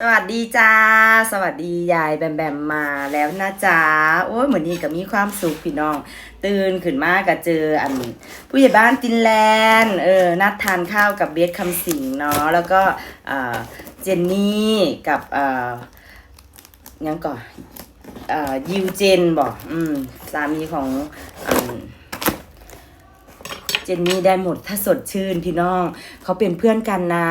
สวัสดีจ้า สวัสดียายแบมแบมมาแล้วนะจ๊ะโอ้ยเหมือนนี้ก็มีความสุขพี่น้อง ตื่นขึ้นมาก็เจออันผู้ใหญ่บ้านฟินแลนด์เออนัดทานข้าวกับเบสคำสิงเนาะแล้วก็เจนนี่กับอ่ายังก่อนอ่ายิวเจนบอกอืมสามีของอเจนนี่ได้หมดถ้าสดชื่นพี่น้อง เขาเป็นเพื่อนกันนะ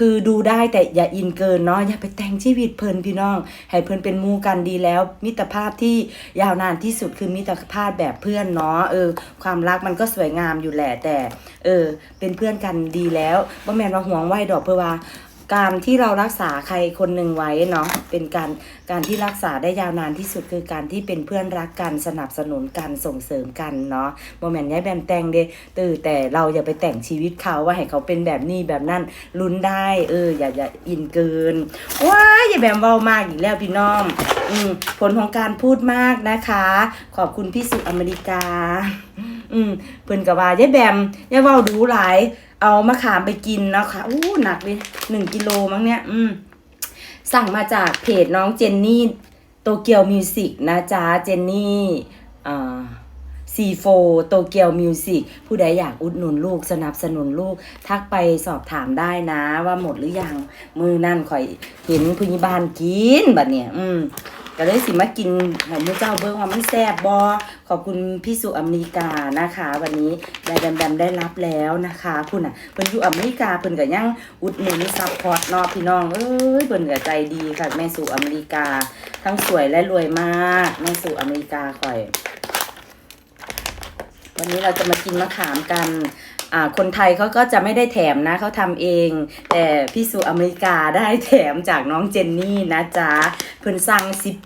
คือดูได้แต่อย่าอินเกินเนาะอย่าไปแต่งชีวิตเพลินพี่น้อง ให้เพลินเป็นมูกันดีแล้ว มิตรภาพที่ยาวนานที่สุดคือมิตรภาพแบบเพื่อนเนาะเออ ความรักมันก็สวยงามอยู่แหละแต่ เออ เป็นเพื่อนกันดีแล้วบ่แมนว่าห่วงไหวดอกเพื่อว่า การที่เรารักษาใครคนหนึ่งไว้เนาะเป็นการการที่รักษาได้ยาวนานที่สุดคือการที่เป็นเพื่อนรักกันสนับสนุนกันส่งเสริมกันเนาะโมแมนย้ายแบมแต่งเดตื่อแต่เราอย่าไปแต่งชีวิตเขาว่าให้เขาเป็นแบบนี้แบบนั้นลุ้นได้เอออย่าอย่าอินเกินว้ายอย่าแบมเบามากอีกแล้วพี่น้องอืมผลของการพูดมากนะคะ ขอบคุณพี่สุอเมริกา อืมเพิ่นก็ว่าย่ายแบมย่าเว้าดูหลาย เอามะขามไปกินนะคะอู้หนักเลยหนึ่งกิโลมั้งเนี่ย อืม สั่งมาจากเพจน้องเจนนี่โตเกียวมิวสิกนะจ๊ะเจนนี่อ่าซีโฟโตเกียวมิวสิกผู้ใดอยากอุดหนุนลูกสนับสนุนลูก ทักไปสอบถามได้นะว่าหมดหรือยัง มือนั่นข่อยเห็นพยาบาลกินแบัดเนี่ยอืมก็เลยสิมากินให้มือเจ้าเบิ้งว่ามันแซ่บบอ ขอบคุณพี่สุอเมริกานะคะ วันนี้ยายแบมแบมได้รับแล้วนะคะคุณอะเพิ่นอยู่อเมริกาเพิ่นก็ยังอุดหนุนซัพพอร์ตนาะพี่น้องเอ้ยเพิ่นก็ใจดีค่ะแม่สุอเมริกา ทั้งสวยและรวยมากแม่สุอเมริกาข่อย วันนี้เราจะมากินมะขามกันอ่าคนไทยเขาก็จะไม่ได้แถมนะเขาทำเอง แต่พี่สุอเมริกาได้แถมจากน้องเจนนี่นะจ๊ะเพิ่นสั่งสิบ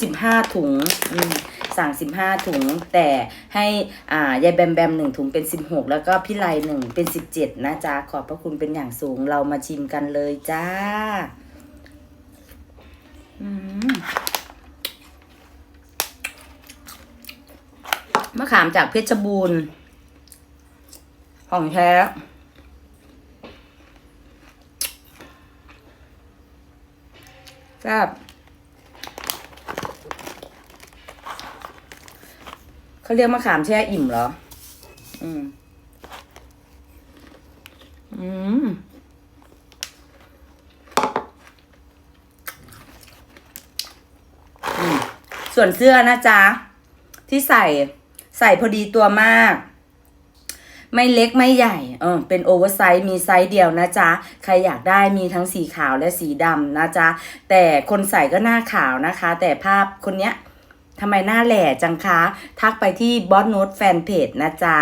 สิบห้าถุงอืม สั่งสิบห้าถุง แต่ให้อ่ายายแบมแบมหนึ่งถุงเป็นสิบหกแล้วก็พี่ไลหนึ่งเป็นสิบเจ็ดนะจ๊ะ ขอบพระคุณเป็นอย่างสูงเรามาชิมกันเลยจ้าอืมมะขามจากเพชรบูรณ์ของแท้แซ่บ เขาเรียกมะขามแช่อิ่มเหรออืมอืม อืม ส่วนเสื้อนะจ๊ะ ที่ใส่ใส่พอดีตัวมาก ไม่เล็กไม่ใหญ่ เออ เป็นโอเวอร์ไซส์มีไซส์เดียวนะจ๊ะ ใครอยากได้มีทั้งสีขาวและสีดำนะจ๊ะ แต่คนใส่ก็หน้าขาวนะคะ แต่ภาพคนเนี้ย ทำไมหน้าแหล่จังคะ ทักไปที่บอสโน้ตแฟนเพจนะจ๊ะ